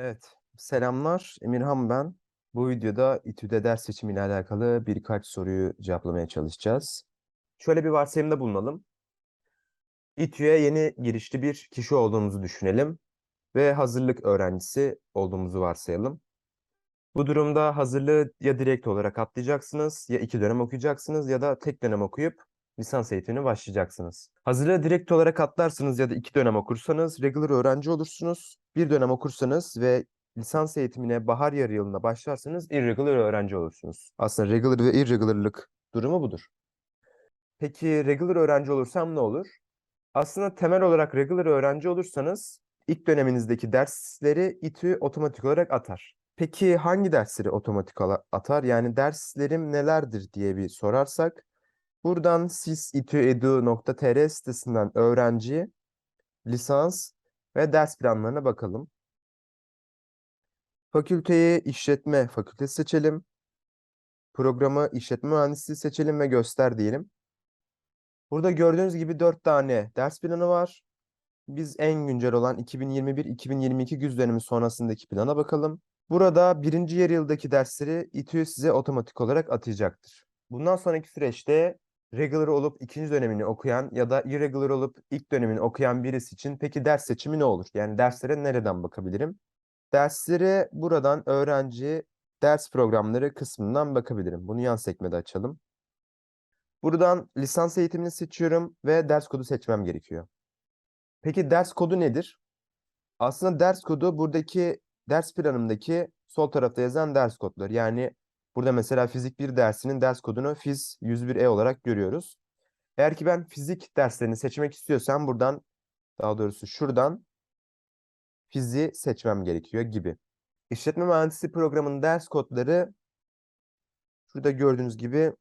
Evet, selamlar. Emirhan ben. Bu videoda İTÜ'de ders seçimiyle alakalı birkaç soruyu cevaplamaya çalışacağız. Şöyle bir varsayımda bulunalım. İTÜ'ye yeni girişli bir kişi olduğumuzu düşünelim ve hazırlık öğrencisi olduğumuzu varsayalım. Bu durumda hazırlığı ya direkt olarak atlayacaksınız, ya iki dönem okuyacaksınız ya da tek dönem okuyup lisans eğitimine başlayacaksınız. Hazırlığı direkt olarak atlarsınız ya da iki dönem okursanız regular öğrenci olursunuz. Bir dönem okursanız ve lisans eğitimine bahar yarı yılında başlarsanız irregular öğrenci olursunuz. Aslında regular ve irregularlık durumu budur. Peki regular öğrenci olursam ne olur? Aslında temel olarak regular öğrenci olursanız ilk döneminizdeki dersleri İTÜ otomatik olarak atar. Peki hangi dersleri otomatik atar? Yani derslerim nelerdir diye bir sorarsak buradan siz itüedu.tr sitesinden öğrenci, lisans ve ders planlarına bakalım. Fakülteyi işletme fakültesi seçelim. Programı işletme mühendisliği seçelim ve göster diyelim. Burada gördüğünüz gibi 4 tane ders planı var. Biz en güncel olan 2021-2022 güz dönemi sonrasındaki plana bakalım. Burada birinci yarı yıldaki dersleri İTÜ size otomatik olarak atayacaktır. Bundan sonraki süreçte regular olup ikinci dönemini okuyan ya da irregular olup ilk dönemini okuyan birisi için peki ders seçimi ne olur? Yani derslere nereden bakabilirim? Derslere buradan öğrenci ders programları kısmından bakabilirim. Bunu yan sekmede açalım. Buradan lisans eğitimini seçiyorum ve ders kodu seçmem gerekiyor. Peki ders kodu nedir? Aslında ders kodu buradaki ders planımdaki sol tarafta yazan ders kodları. Yani burada mesela fizik 1 dersinin ders kodunu fiz 101E olarak görüyoruz. Eğer ki ben fizik derslerini seçmek istiyorsam buradan daha doğrusu şuradan fiziği seçmem gerekiyor gibi. İşletme mühendisliği programının ders kodları şurada gördüğünüz gibi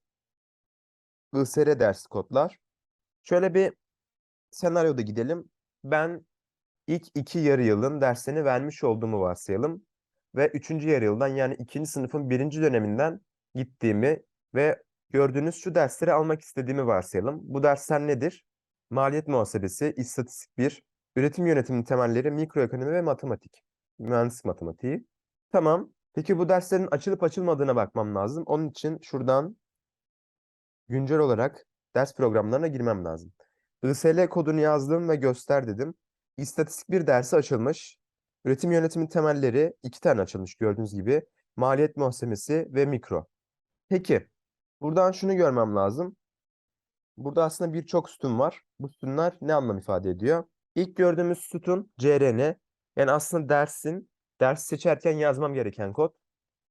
ISR ders kodlar. Şöyle bir senaryoda gidelim. Ben ilk iki yarı yılın derslerini vermiş olduğumu varsayalım. Ve üçüncü yarı yıldan yani ikinci sınıfın birinci döneminden gittiğimi ve gördüğünüz şu dersleri almak istediğimi varsayalım. Bu dersler nedir? Maliyet muhasebesi, istatistik 1, üretim yönetimi temelleri, mikroekonomi ve matematik. Mühendislik matematiği. Tamam. Peki bu derslerin açılıp açılmadığına bakmam lazım. Onun için şuradan güncel olarak ders programlarına girmem lazım. ISL kodunu yazdım ve göster dedim. İstatistik bir dersi açılmış. Üretim yönetimi temelleri iki tane açılmış gördüğünüz gibi. Maliyet muhasebesi ve mikro. Peki buradan şunu görmem lazım. Burada aslında birçok sütun var. Bu sütunlar ne anlam ifade ediyor? İlk gördüğümüz sütun CRN. Yani aslında dersin, ders seçerken yazmam gereken kod.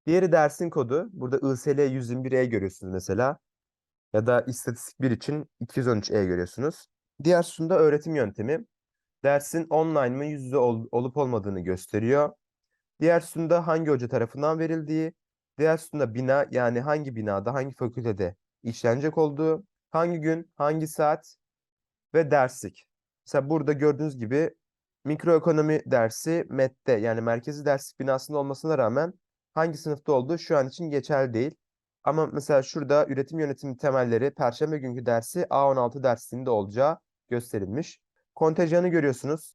Diğeri dersin kodu. Burada ISL 121E görüyorsunuz mesela. Ya da istatistik 1 için 213E görüyorsunuz. Diğer sütunda öğretim yöntemi. Dersin online mı yüz yüze ol- olup olmadığını gösteriyor. Diğer sütunda hangi hoca tarafından verildiği, diğer sütunda bina yani hangi binada, hangi fakültede işlenecek olduğu, hangi gün, hangi saat ve derslik. Mesela burada gördüğünüz gibi mikroekonomi dersi MET'te yani merkezi derslik binasında olmasına rağmen hangi sınıfta olduğu şu an için geçerli değil. Ama mesela şurada üretim yönetimi temelleri Perşembe günkü dersi A16 dersinde olacağı gösterilmiş. Kontenjanı görüyorsunuz.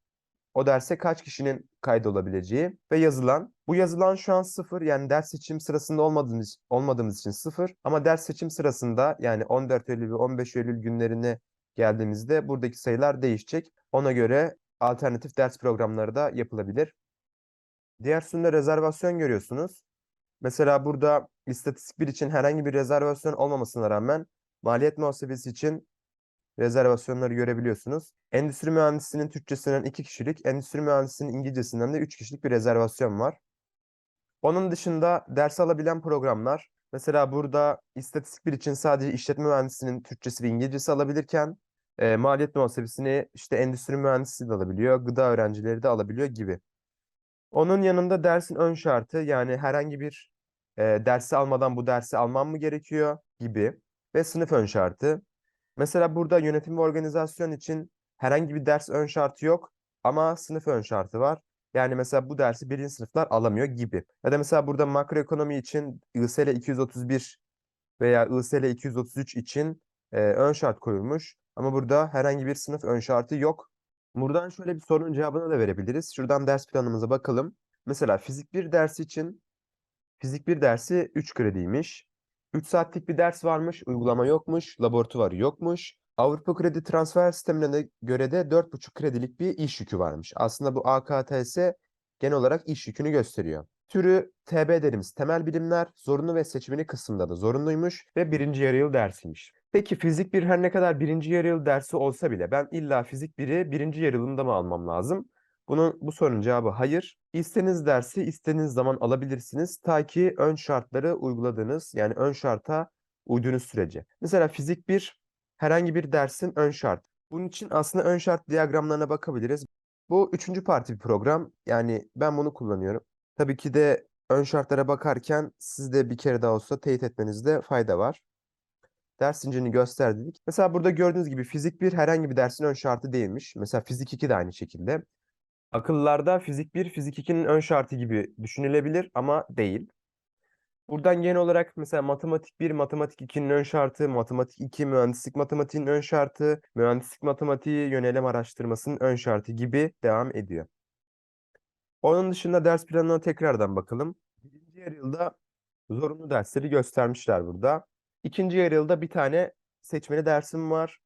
O derse kaç kişinin kaydolabileceği ve yazılan. Bu yazılan şu an sıfır yani ders seçim sırasında olmadığımız, olmadığımız için sıfır. Ama ders seçim sırasında yani 14 Eylül ve 15 Eylül günlerine geldiğimizde buradaki sayılar değişecek. Ona göre alternatif ders programları da yapılabilir. Diğer sütunda rezervasyon görüyorsunuz. Mesela burada istatistik 1 için herhangi bir rezervasyon olmamasına rağmen maliyet muhasebesi için rezervasyonları görebiliyorsunuz. Endüstri mühendisliğinin Türkçesinden 2 kişilik, endüstri mühendisliğinin İngilizcesinden de 3 kişilik bir rezervasyon var. Onun dışında ders alabilen programlar, mesela burada istatistik 1 için sadece işletme mühendisliğinin Türkçesi ve İngilizcesi alabilirken e, maliyet muhasebesini işte endüstri mühendisliği de alabiliyor, gıda öğrencileri de alabiliyor gibi. Onun yanında dersin ön şartı yani herhangi bir e, dersi almadan bu dersi almam mı gerekiyor gibi ve sınıf ön şartı. Mesela burada yönetim ve organizasyon için herhangi bir ders ön şartı yok ama sınıf ön şartı var. Yani mesela bu dersi birinci sınıflar alamıyor gibi. Ya da mesela burada makroekonomi için ISL 231 veya ISL 233 için e, ön şart koyulmuş. Ama burada herhangi bir sınıf ön şartı yok. Buradan şöyle bir sorunun cevabını da verebiliriz. Şuradan ders planımıza bakalım. Mesela fizik 1 dersi için fizik 1 dersi 3 krediymiş. 3 saatlik bir ders varmış, uygulama yokmuş, laboratuvarı yokmuş. Avrupa Kredi Transfer Sistemi'ne göre de 4,5 kredilik bir iş yükü varmış. Aslında bu AKTS genel olarak iş yükünü gösteriyor. Türü TB dediğimiz temel bilimler zorunlu ve seçmeli kısımda da zorunluymuş ve birinci yarı yıl dersiymiş. Peki fizik 1 her ne kadar birinci yarı yıl dersi olsa bile ben illa fizik 1'i birinci yarı yılında mı almam lazım? Bunun bu sorunun cevabı hayır. İstediğiniz dersi istediğiniz zaman alabilirsiniz ta ki ön şartları uyguladığınız yani ön şarta uyduğunuz sürece. Mesela fizik 1 herhangi bir dersin ön şart. Bunun için aslında ön şart diyagramlarına bakabiliriz. Bu üçüncü parti bir program. Yani ben bunu kullanıyorum. Tabii ki de ön şartlara bakarken siz de bir kere daha olsa teyit etmenizde fayda var. Ders zincirini göster dedik. Mesela burada gördüğünüz gibi fizik 1 herhangi bir dersin ön şartı değilmiş. Mesela fizik 2 de aynı şekilde. Akıllarda fizik 1, fizik 2'nin ön şartı gibi düşünülebilir ama değil. Buradan genel olarak mesela matematik 1, matematik 2'nin ön şartı, matematik 2, mühendislik matematiğinin ön şartı, mühendislik matematiği yönelim araştırmasının ön şartı gibi devam ediyor. Onun dışında ders planına tekrardan bakalım. Birinci yarı yılda zorunlu dersleri göstermişler burada. İkinci yarı yılda bir tane seçmeli dersim var.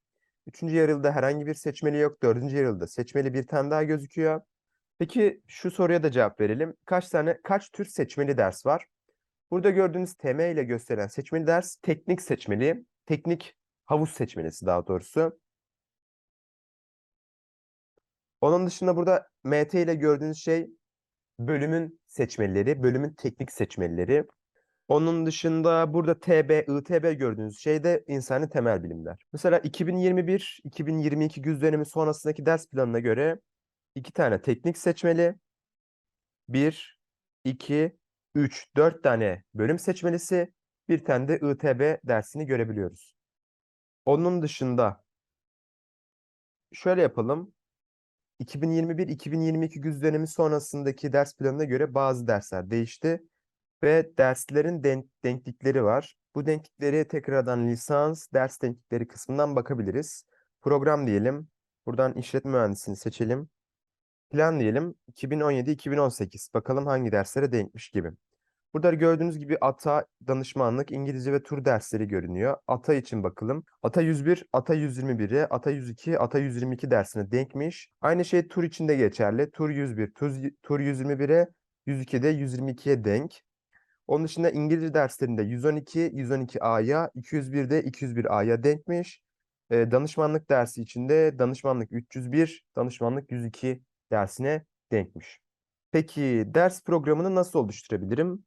Üçüncü yarı yılda herhangi bir seçmeli yok. Dördüncü yarı yılda seçmeli bir tane daha gözüküyor. Peki şu soruya da cevap verelim. Kaç tane, kaç tür seçmeli ders var? Burada gördüğünüz TM ile gösterilen seçmeli ders teknik seçmeli, teknik havuz seçmelisi daha doğrusu. Onun dışında burada MT ile gördüğünüz şey bölümün seçmelileri, bölümün teknik seçmelileri. Onun dışında burada TB, ITB gördüğünüz şey de insani temel bilimler. Mesela 2021-2022 güz dönemi sonrasındaki ders planına göre iki tane teknik seçmeli, 1, 2, 3, 4 tane bölüm seçmelisi, bir tane de ITB dersini görebiliyoruz. Onun dışında şöyle yapalım. 2021-2022 güz dönemi sonrasındaki ders planına göre bazı dersler değişti ve derslerin denk denklikleri var. Bu denklikleri tekrardan lisans ders denklikleri kısmından bakabiliriz. Program diyelim. Buradan işletme mühendisliğini seçelim. Plan diyelim 2017-2018. Bakalım hangi derslere denkmiş gibi. Burada gördüğünüz gibi ATA, danışmanlık, İngilizce ve tur dersleri görünüyor. ATA için bakalım. ATA 101, ATA 121'e, ATA 102, ATA 122 dersine denkmiş. Aynı şey tur için de geçerli. Tur 101, tur, tur 121'e, 102'de 122'ye denk. Onun dışında İngilizce derslerinde 112, 112A'ya, 201'de 201A'ya denkmiş. Danışmanlık dersi içinde danışmanlık 301, danışmanlık 102 dersine denkmiş. Peki ders programını nasıl oluşturabilirim?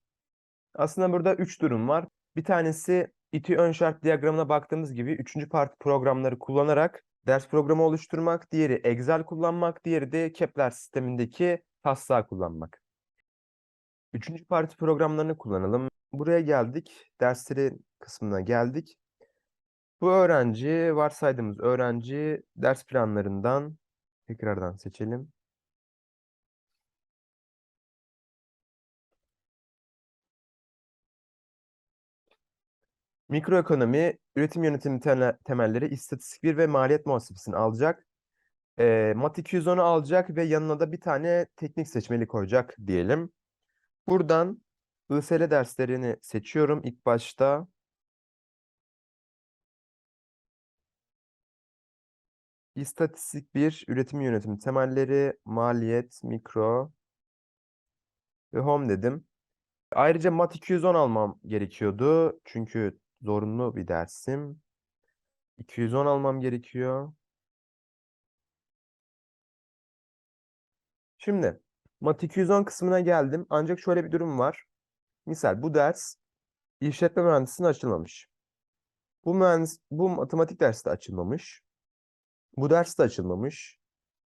Aslında burada üç durum var. Bir tanesi İTÜ ön şart diyagramına baktığımız gibi üçüncü parti programları kullanarak ders programı oluşturmak, diğeri Excel kullanmak, diğeri de Kepler sistemindeki taslağı kullanmak. Üçüncü parti programlarını kullanalım. Buraya geldik. Dersleri kısmına geldik. Bu öğrenci, varsaydığımız öğrenci ders planlarından tekrardan seçelim. Mikroekonomi, üretim yönetimi temelleri, istatistik 1 ve maliyet muhasebesini alacak. Ee, Mat 210'u alacak ve yanına da bir tane teknik seçmeli koyacak diyelim. Buradan ISL derslerini seçiyorum ilk başta. İstatistik 1, üretim yönetimi temelleri, maliyet, mikro ve home dedim. Ayrıca Mat 210 almam gerekiyordu. Çünkü zorunlu bir dersim. 210 almam gerekiyor. Şimdi Mat 210 kısmına geldim. Ancak şöyle bir durum var. Misal bu ders işletme mühendisliğine açılmamış. Bu mühendis, bu matematik dersi de açılmamış. Bu ders de açılmamış.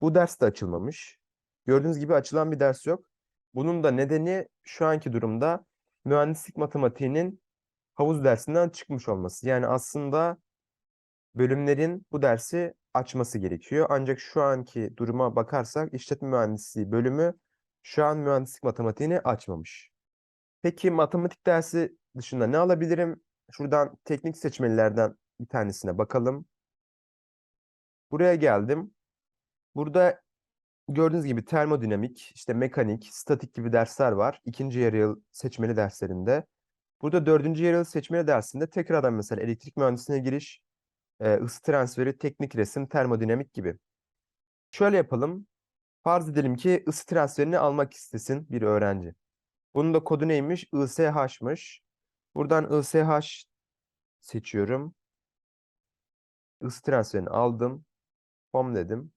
Bu ders de açılmamış. Gördüğünüz gibi açılan bir ders yok. Bunun da nedeni şu anki durumda mühendislik matematiğinin havuz dersinden çıkmış olması. Yani aslında bölümlerin bu dersi açması gerekiyor. Ancak şu anki duruma bakarsak işletme mühendisliği bölümü şu an mühendislik matematiğini açmamış. Peki matematik dersi dışında ne alabilirim? Şuradan teknik seçmelilerden bir tanesine bakalım. Buraya geldim. Burada gördüğünüz gibi termodinamik, işte mekanik, statik gibi dersler var. İkinci yarı yıl seçmeli derslerinde. Burada dördüncü yarı yıl seçmeli dersinde tekrardan mesela elektrik mühendisliğine giriş, e, ısı transferi, teknik resim, termodinamik gibi. Şöyle yapalım. Farz edelim ki ısı transferini almak istesin bir öğrenci. Bunun da kodu neymiş? ISH'mış. Buradan ISH seçiyorum. Isı transferini aldım. Home dedim.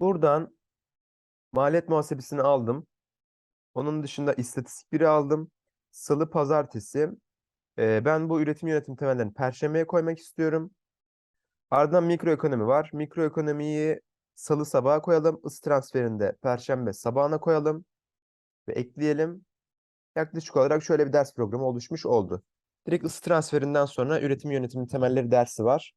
Buradan maliyet muhasebesini aldım. Onun dışında istatistik biri aldım. Salı, pazartesi. Ee, ben bu üretim yönetim temellerini perşembeye koymak istiyorum. Ardından mikroekonomi var. Mikroekonomiyi salı sabaha koyalım. Isı transferinde perşembe sabahına koyalım. Ve ekleyelim. Yaklaşık olarak şöyle bir ders programı oluşmuş oldu. Direkt ısı transferinden sonra üretim yönetimi temelleri dersi var.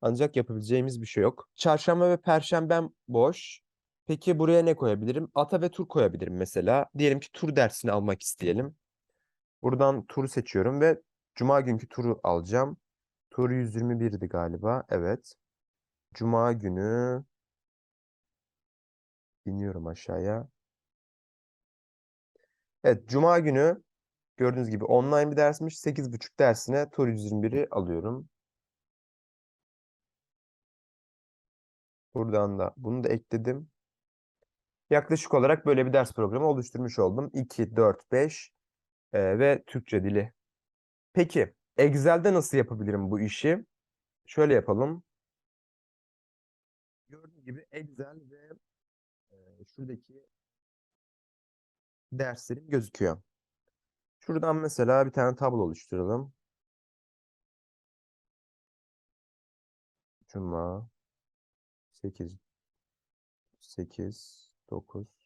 Ancak yapabileceğimiz bir şey yok. Çarşamba ve perşembem boş. Peki buraya ne koyabilirim? Ata ve tur koyabilirim mesela. Diyelim ki tur dersini almak isteyelim. Buradan turu seçiyorum ve cuma günkü turu alacağım. Tur 121'di galiba. Evet. Cuma günü iniyorum aşağıya. Evet, cuma günü gördüğünüz gibi online bir dersmiş. 8.30 dersine tur 121'i alıyorum. Buradan da bunu da ekledim. Yaklaşık olarak böyle bir ders programı oluşturmuş oldum. 2, 4, 5 e, ve Türkçe dili. Peki, Excel'de nasıl yapabilirim bu işi? Şöyle yapalım. Gördüğünüz gibi Excel ve e, şuradaki derslerim gözüküyor. Şuradan mesela bir tane tablo oluşturalım. Cuma 8 8 9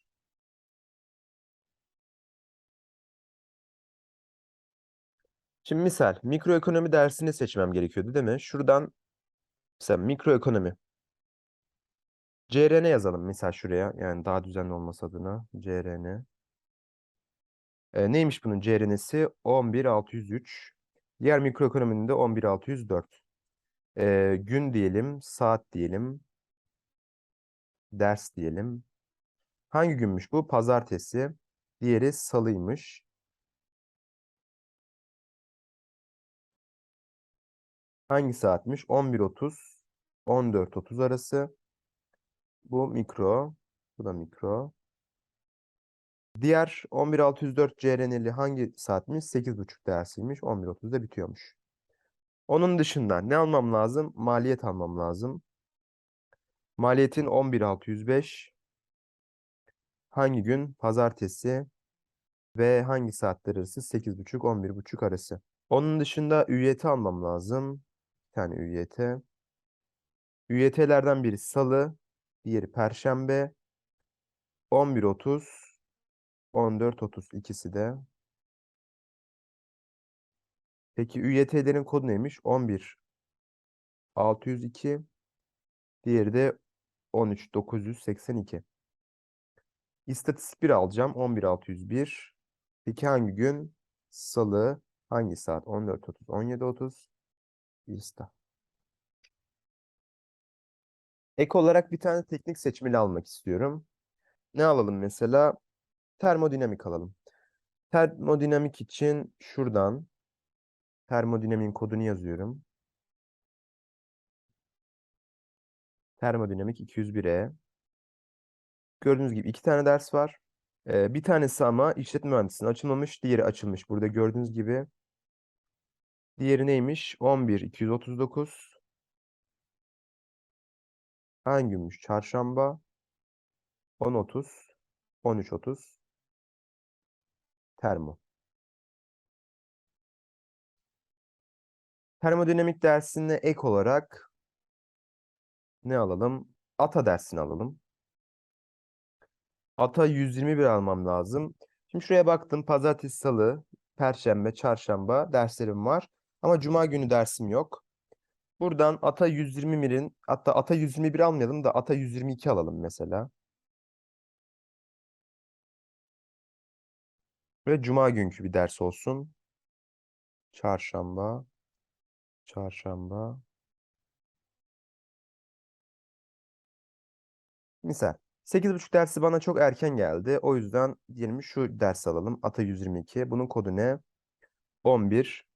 Şimdi misal mikroekonomi dersini seçmem gerekiyordu değil mi? Şuradan mesela mikroekonomi. CRN yazalım misal şuraya. Yani daha düzenli olması adına. CRN. E, neymiş bunun CRN'si? 11603. Diğer mikroekonominin de 11604. E, gün diyelim, saat diyelim. Ders diyelim. Hangi günmüş bu? Pazartesi. Diğeri salıymış. Hangi saatmiş? 11.30 14.30 arası. Bu mikro. Bu da mikro. Diğer 11604 CRN'li hangi saatmiş? 8.30 dersiymiş. 11.30'da bitiyormuş. Onun dışında ne almam lazım? Maliyet almam lazım. Maliyetin 11605. Hangi gün? Pazartesi. Ve hangi saatler arası? 8.30-11.30 arası. Onun dışında üyeti almam lazım. Tane üyeti. Üyetelerden biri salı. Diğeri perşembe. 11.30 14.30 ikisi de. Peki üyetlerin kodu neymiş? 11 602 diğeri de 13 982. İstatistik 1 alacağım. 11 601. Peki hangi gün? Salı. Hangi saat? 14.30 17.30 İsta. Ek olarak bir tane teknik seçmeli almak istiyorum. Ne alalım mesela? Termodinamik alalım. Termodinamik için şuradan termodinamiğin kodunu yazıyorum. Termodinamik 201E. Gördüğünüz gibi iki tane ders var. Ee, bir tanesi ama işletme mühendisliğine açılmamış. Diğeri açılmış. Burada gördüğünüz gibi. Diğeri neymiş? 11 239. Hangi günmüş? Çarşamba. 10.30 13.30 Termo. Termodinamik dersine ek olarak ne alalım? ATA dersini alalım. ATA 121 almam lazım. Şimdi şuraya baktım. Pazartesi, salı, perşembe, çarşamba derslerim var. Ama cuma günü dersim yok. Buradan ATA 121'in hatta ATA 121 almayalım da ATA 122 alalım mesela. Ve cuma günkü bir ders olsun. Çarşamba. Çarşamba. Misal 8.30 dersi bana çok erken geldi. O yüzden diyelim şu dersi alalım. Ata 122. Bunun kodu ne? 11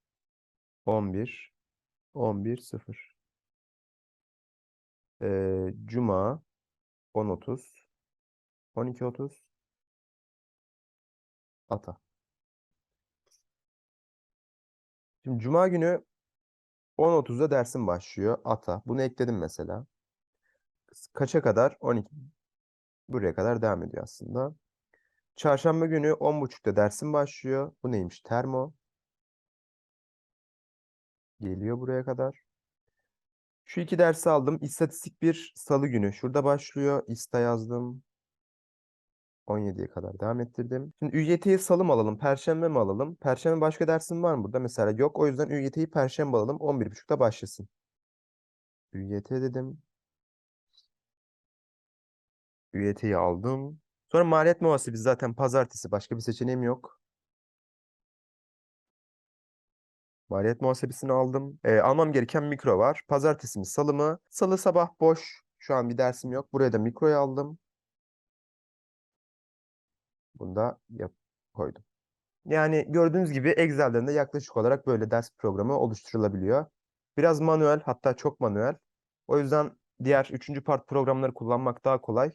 11 11 0. Ee, Cuma 10.30 12.30 Ata. Şimdi Cuma günü 10.30'da dersim başlıyor. Ata. Bunu ekledim mesela. Kaça kadar? 12. Buraya kadar devam ediyor aslında. Çarşamba günü 10.30'da dersim başlıyor. Bu neymiş? Termo. Geliyor buraya kadar. Şu iki dersi aldım. İstatistik bir salı günü. Şurada başlıyor. İsta yazdım. 17'ye kadar devam ettirdim. Şimdi ÜYT'yi salı mı alalım? Perşembe mi alalım? Perşembe başka dersim var mı burada? Mesela yok. O yüzden ÜYT'yi perşembe alalım. 11.30'da başlasın. ÜYT dedim. ÜYT'yi aldım. Sonra maliyet muhasebesi zaten pazartesi. Başka bir seçeneğim yok. Maliyet muhasebesini aldım. Ee, almam gereken mikro var. Pazartesi mi salı mı? Salı sabah boş. Şu an bir dersim yok. Buraya da mikroyu aldım. Bunu da yap koydum. Yani gördüğünüz gibi Excel'den de yaklaşık olarak böyle ders programı oluşturulabiliyor. Biraz manuel hatta çok manuel. O yüzden diğer üçüncü part programları kullanmak daha kolay.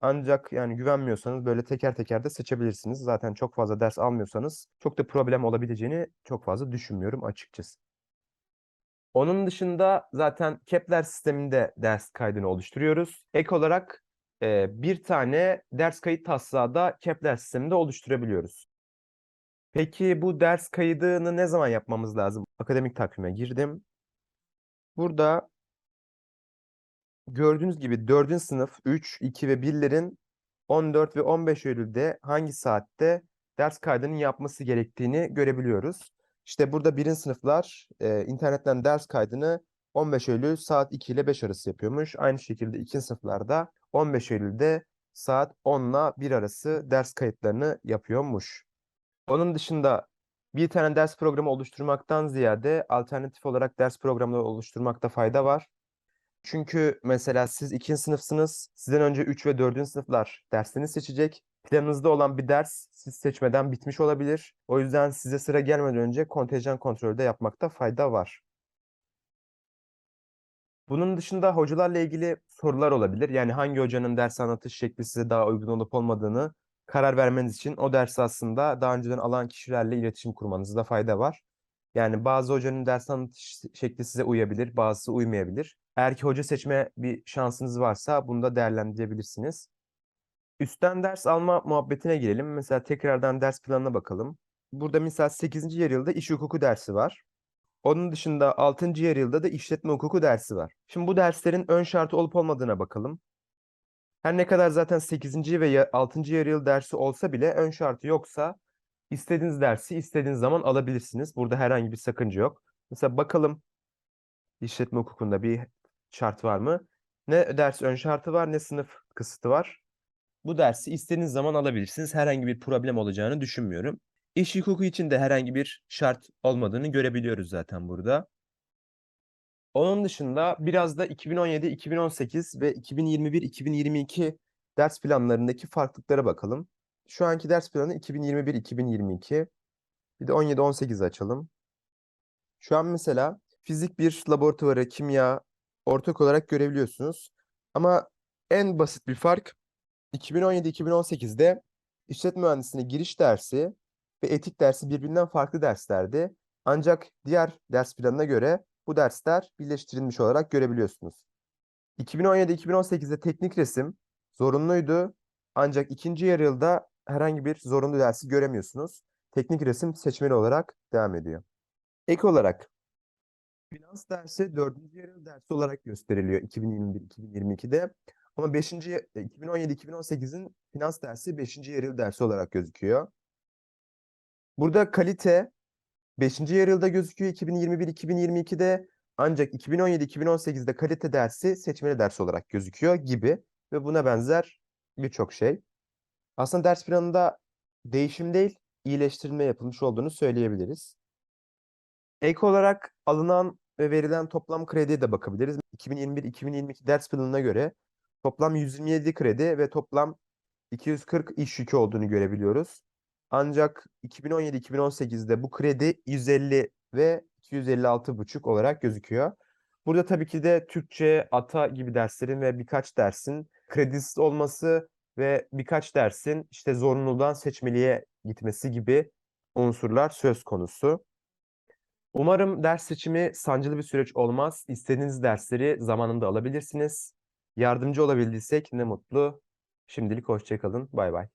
Ancak yani güvenmiyorsanız böyle teker teker de seçebilirsiniz. Zaten çok fazla ders almıyorsanız çok da problem olabileceğini çok fazla düşünmüyorum açıkçası. Onun dışında zaten Kepler sisteminde ders kaydını oluşturuyoruz. Ek olarak e, bir tane ders kayıt taslağı da Kepler sisteminde oluşturabiliyoruz. Peki bu ders kaydını ne zaman yapmamız lazım? Akademik takvime girdim. Burada gördüğünüz gibi 4. sınıf 3, 2 ve 1'lerin 14 ve 15 Eylül'de hangi saatte ders kaydının yapması gerektiğini görebiliyoruz. İşte burada 1. sınıflar e, internetten ders kaydını 15 Eylül saat 2 ile 5 arası yapıyormuş. Aynı şekilde 2. sınıflarda 15 Eylül'de saat 10 ile 1 arası ders kayıtlarını yapıyormuş. Onun dışında bir tane ders programı oluşturmaktan ziyade alternatif olarak ders programları oluşturmakta fayda var. Çünkü mesela siz ikinci sınıfsınız. Sizden önce 3 ve 4. sınıflar derslerini seçecek. Planınızda olan bir ders siz seçmeden bitmiş olabilir. O yüzden size sıra gelmeden önce kontenjan kontrolü de yapmakta fayda var. Bunun dışında hocalarla ilgili sorular olabilir. Yani hangi hocanın ders anlatış şekli size daha uygun olup olmadığını karar vermeniz için o dersi aslında daha önceden alan kişilerle iletişim kurmanızda fayda var. Yani bazı hocanın ders anlatış şekli size uyabilir, bazısı uymayabilir. Eğer ki hoca seçme bir şansınız varsa bunu da değerlendirebilirsiniz. Üstten ders alma muhabbetine girelim. Mesela tekrardan ders planına bakalım. Burada mesela 8. yarı yılda iş hukuku dersi var. Onun dışında 6. yarı yılda da işletme hukuku dersi var. Şimdi bu derslerin ön şartı olup olmadığına bakalım. Her ne kadar zaten 8. ve 6. yarı yıl dersi olsa bile ön şartı yoksa istediğiniz dersi istediğiniz zaman alabilirsiniz. Burada herhangi bir sakınca yok. Mesela bakalım işletme hukukunda bir şart var mı? Ne ders ön şartı var ne sınıf kısıtı var. Bu dersi istediğiniz zaman alabilirsiniz. Herhangi bir problem olacağını düşünmüyorum. İş hukuku için de herhangi bir şart olmadığını görebiliyoruz zaten burada. Onun dışında biraz da 2017, 2018 ve 2021, 2022 ders planlarındaki farklılıklara bakalım. Şu anki ders planı 2021, 2022. Bir de 17, 18 açalım. Şu an mesela fizik bir laboratuvarı, kimya ortak olarak görebiliyorsunuz. Ama en basit bir fark 2017-2018'de işletme mühendisliğine giriş dersi ve etik dersi birbirinden farklı derslerdi. Ancak diğer ders planına göre bu dersler birleştirilmiş olarak görebiliyorsunuz. 2017-2018'de teknik resim zorunluydu. Ancak ikinci yarı yılda herhangi bir zorunlu dersi göremiyorsunuz. Teknik resim seçmeli olarak devam ediyor. Ek olarak finans dersi 4. yarı dersi olarak gösteriliyor 2021-2022'de. Ama 5. 2017-2018'in finans dersi 5. yarı dersi olarak gözüküyor. Burada kalite 5. yarı gözüküyor 2021-2022'de ancak 2017-2018'de kalite dersi seçmeli ders olarak gözüküyor gibi ve buna benzer birçok şey. Aslında ders planında değişim değil, iyileştirme yapılmış olduğunu söyleyebiliriz. Ek olarak alınan ve verilen toplam krediye de bakabiliriz. 2021-2022 ders planına göre Toplam 127 kredi ve toplam 240 iş yükü olduğunu görebiliyoruz. Ancak 2017-2018'de bu kredi 150 ve 256,5 olarak gözüküyor. Burada tabii ki de Türkçe, ATA gibi derslerin ve birkaç dersin kredisiz olması ve birkaç dersin işte zorunluluğdan seçmeliğe gitmesi gibi unsurlar söz konusu. Umarım ders seçimi sancılı bir süreç olmaz. İstediğiniz dersleri zamanında alabilirsiniz. Yardımcı olabildiysek ne mutlu. Şimdilik hoşça kalın. Bay bay.